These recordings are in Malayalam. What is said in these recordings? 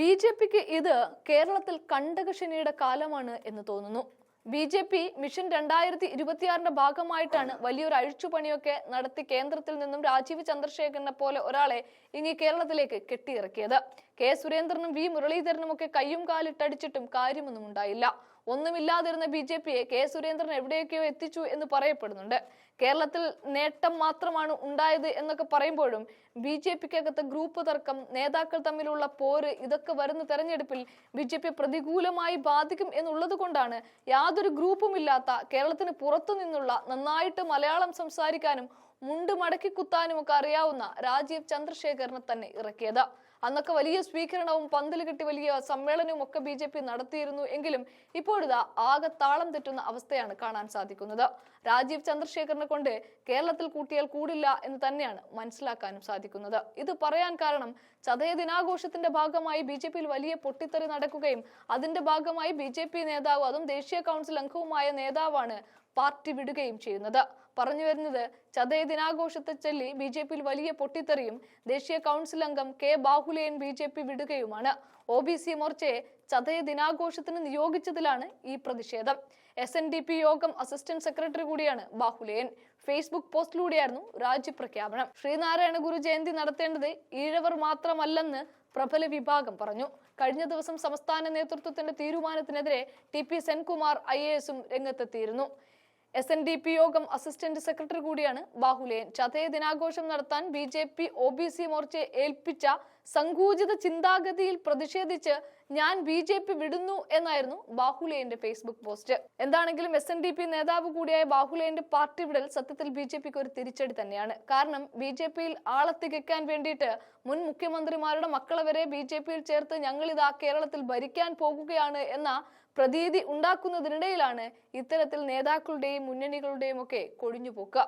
ബി ജെ പിക്ക് ഇത് കേരളത്തിൽ കണ്ടകശനിയുടെ കാലമാണ് എന്ന് തോന്നുന്നു. ബി ജെ പി മിഷൻ രണ്ടായിരത്തി ഇരുപത്തിയാറിന്റെ ഭാഗമായിട്ടാണ് വലിയൊരു അഴിച്ചുപണിയൊക്കെ നടത്തി കേന്ദ്രത്തിൽ നിന്നും രാജീവ് ചന്ദ്രശേഖരനെ പോലെ ഒരാളെ ഇനി കേരളത്തിലേക്ക് കെട്ടിയിറക്കിയത്. കെ സുരേന്ദ്രനും വി മുരളീധരനും ഒക്കെ കയ്യും കാലിട്ടടിച്ചിട്ടും കാര്യമൊന്നും ഉണ്ടായില്ല. ഒന്നുമില്ലാതിരുന്ന ബി ജെ പിയെ കെ സുരേന്ദ്രൻ എവിടെയൊക്കെയോ എത്തിച്ചു എന്ന് പറയപ്പെടുന്നുണ്ട്. കേരളത്തിൽ നേട്ടം മാത്രമാണ് ഉണ്ടായത് എന്നൊക്കെ പറയുമ്പോഴും ബി ജെ പിക്കകത്ത് ഗ്രൂപ്പ് തർക്കം നേതാക്കൾ തമ്മിലുള്ള പോര് ഇതൊക്കെ വരുന്ന തെരഞ്ഞെടുപ്പിൽ ബി ജെ പി പ്രതികൂലമായി ബാധിക്കും എന്നുള്ളത് കൊണ്ടാണ് യാതൊരു ഗ്രൂപ്പുമില്ലാത്ത കേരളത്തിന് പുറത്തു നിന്നുള്ള നന്നായിട്ട് മലയാളം സംസാരിക്കാനും മുണ്ട് മടക്കി കുത്താനും ഒക്കെ അറിയാവുന്ന രാജീവ് ചന്ദ്രശേഖരനെ തന്നെ ഇറക്കിയത്. അന്നൊക്കെ വലിയ സ്വീകരണവും പന്തൽ കെട്ടി വലിയ സമ്മേളനവും ഒക്കെ ബി നടത്തിയിരുന്നു എങ്കിലും ഇപ്പോഴിതാ ആകെ താളം തെറ്റുന്ന അവസ്ഥയാണ് കാണാൻ സാധിക്കുന്നത്. രാജീവ് ചന്ദ്രശേഖരനെ കൊണ്ട് കേരളത്തിൽ കൂട്ടിയാൽ കൂടില്ല എന്ന് തന്നെയാണ് മനസ്സിലാക്കാനും സാധിക്കുന്നത്. ഇത് പറയാൻ കാരണം ചതയ ദിനാഘോഷത്തിന്റെ ഭാഗമായി ബി വലിയ പൊട്ടിത്തെറി നടക്കുകയും അതിന്റെ ഭാഗമായി ബി നേതാവ് അതും ദേശീയ കൗൺസിൽ അംഗവുമായ നേതാവാണ് പാർട്ടി വിടുകയും ചെയ്യുന്നത്. പറഞ്ഞു വരുന്നത് ചതയ ദിനാഘോഷത്തെ ചൊല്ലി ബി വലിയ പൊട്ടിത്തെറിയും ദേശീയ കൗൺസിൽ അംഗം K Bahuleyan B J P വിടുകയുമാണ്. O B C മോർച്ചയെ ചതയ ദിനാഘോഷത്തിന് നിയോഗിച്ചതിലാണ് ഈ പ്രതിഷേധം. എസ് എൻ ഡി പി യോഗം അസിസ്റ്റന്റ് സെക്രട്ടറി കൂടിയാണ് ബാഹുലേയൻ. ഫേസ്ബുക്ക് പോസ്റ്റിലൂടെയായിരുന്നു രാജ്യപ്രഖ്യാപനം ശ്രീനാരായണ ഗുരു ജയന്തി നടത്തേണ്ടത് ഈഴവർ മാത്രമല്ലെന്ന് പ്രബല വിഭാഗം പറഞ്ഞു. കഴിഞ്ഞ ദിവസം സംസ്ഥാന നേതൃത്വത്തിന്റെ തീരുമാനത്തിനെതിരെ T P Senkumar I A എസും രംഗത്തെത്തിയിരുന്നു. എസ് എൻ ഡി പി യോഗം അസിസ്റ്റന്റ് സെക്രട്ടറി കൂടിയാണ് ബാഹുലേൻ ചതയ ദിനാഘോഷം നടത്താൻ B J P O B C മോർച്ചയെ ഏൽപ്പിച്ച സങ്കൂചിത ചിന്താഗതിയിൽ പ്രതിഷേധിച്ച് ഞാൻ ബി ജെ പി വിടുന്നു എന്നായിരുന്നു ബാഹുലേന്റെ ഫേസ്ബുക്ക് പോസ്റ്റ്. എന്താണെങ്കിലും എസ് എൻ ഡി പി നേതാവ് കൂടിയായ ബാഹുലേന്റെ പാർട്ടി വിടൽ സത്യത്തിൽ ബി ജെ പിക്ക് ഒരു തിരിച്ചടി തന്നെയാണ്. കാരണം ബി ജെ പിയിൽ ആളെ വേണ്ടിയിട്ട് മുൻ മുഖ്യമന്ത്രിമാരുടെ മക്കളെ വരെ ബി ജെ പിയിൽ ചേർത്ത് ഞങ്ങൾ ആ കേരളത്തിൽ ഭരിക്കാൻ പോകുകയാണ് എന്ന പ്രതീതി ഉണ്ടാക്കുന്നതിനിടയിലാണ് ഇത്തരത്തിൽ നേതാക്കളുടെയും മുന്നണികളുടെയും ഒക്കെ കൊഴിഞ്ഞുപോക്ക്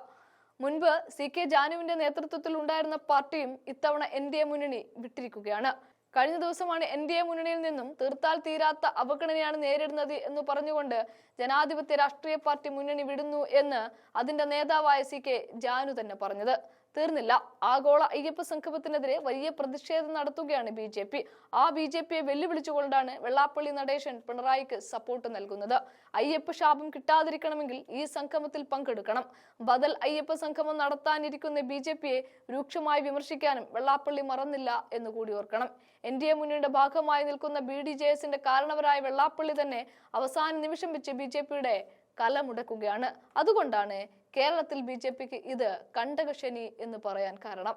മുൻപ് സി കെ ജാനുവിന്റെ നേതൃത്വത്തിൽ ഉണ്ടായിരുന്ന പാർട്ടിയും ഇത്തവണ എൻ ഡി എ മുന്നണി വിട്ടിരിക്കുകയാണ്. കഴിഞ്ഞ ദിവസമാണ് എൻ ഡി എ മുന്നണിയിൽ നിന്നും തീർത്താൽ തീരാത്ത അവഗണനയാണ് നേരിടുന്നത് എന്ന് പറഞ്ഞുകൊണ്ട് ജനാധിപത്യ രാഷ്ട്രീയ പാർട്ടി മുന്നണി വിടുന്നു എന്ന് അതിന്റെ നേതാവായ സി കെ ജാനു തന്നെ പറഞ്ഞത്. തീർന്നില്ല. ആഗോള അയ്യപ്പ സംഗമത്തിനെതിരെ വലിയ പ്രതിഷേധം നടത്തുകയാണ് ബി ജെ പി. ആ ബി ജെ പിയെ വെല്ലുവിളിച്ചുകൊണ്ടാണ് വെള്ളാപ്പള്ളി നടേശൻ പിണറായിക്ക് സപ്പോർട്ട് നൽകുന്നത്. അയ്യപ്പ ശാപം കിട്ടാതിരിക്കണമെങ്കിൽ ഈ സംഗമത്തിൽ പങ്കെടുക്കണം. ബദൽ അയ്യപ്പ സംഗമം നടത്താനിരിക്കുന്ന ബി ജെ പിയെ രൂക്ഷമായി വിമർശിക്കാനും വെള്ളാപ്പള്ളി മറന്നില്ല എന്ന് കൂടി ഓർക്കണം. എൻ ഡി എ മുന്നണിയുടെ ഭാഗമായി നിൽക്കുന്ന ബി ഡി ജെ എസിന്റെ കാരണവരായ വെള്ളാപ്പള്ളി തന്നെ അവസാന നിമിഷം വെച്ച് ബി ജെ പിയുടെ കല മുടക്കുകയാണ്. അതുകൊണ്ടാണ് കേരളത്തിൽ ബി ജെ പിക്ക് ഇത് കണ്ടകശനി എന്ന് പറയാൻ കാരണം.